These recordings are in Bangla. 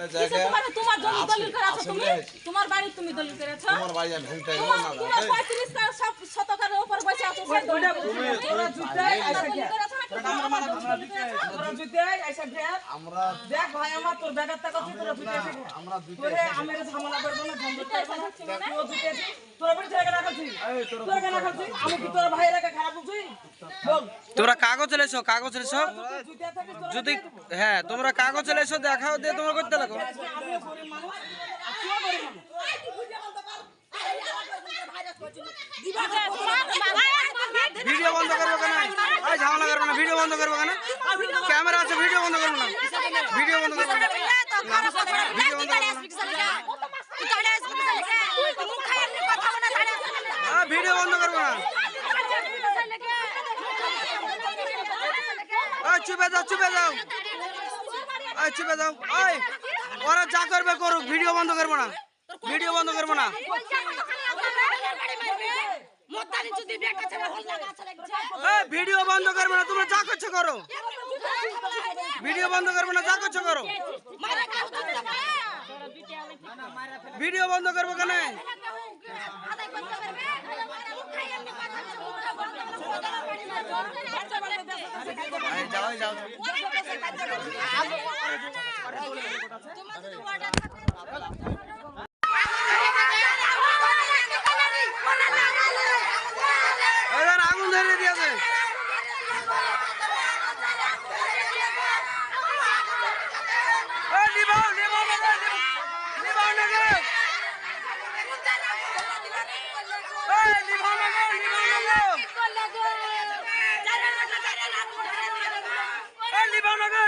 কিসে তোমার তোমার জমি দলিল করে আছো তুমি? তোমার বাড়ি তুমি দলিল করেছ তোমার বাড়ি আমি না সব শতকের উপর বসে আছো সেই দলিল করেছ জুতাই আইসা? আমার দেখ ভাই আমার তোর ব্যাগের টাকা তুই তোরা আইসা গিয়া। আমরা দুইটা তোরে আমের ঝামেলা করব না, করব জুতাই তোরা বলি তোরা কেন তোরা কেন রাখাচ্ছিস? আমি কি তোর ভাইয়ের খারাপ বলছি? বল। তোমরা কাগজ লেছো কাগজ লেছো যদি হ্যাঁ তোমরা কাগজ লেছো দেখাও, দিয়ে তোমরা করতে লাগো। আর। ভিডিও বন্ধ করব কেন? এই ঝামেলা করব না, ভিডিও বন্ধ করব কেন? ক্যামেরা আছে, ভিডিও বন্ধ করব না। ভিডিও বন্ধ করব না। হ্যাঁ ভিডিও বন্ধ করব না। চুপে যাও চুপে যাও। ওই চুপে যাও। ওই ওরা যা করবে করুক, ভিডিও বন্ধ করব না। ভিডিও বন্ধ করব না। ভিডিও বন্ধ করবে না, তোমরা যা করছ করো। ভিডিও বন্ধ করবে না, যা করছ করো। ভিডিও বন্ধ করব কেন এই যাও এই যাও এবার আগুন ধরিয়ে দিয়েছে। এই নিভাও নিভাও না গো, নিভাও না গো। এই নিভাও না গো, নিভাও না গো। এই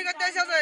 করতে এসেছে।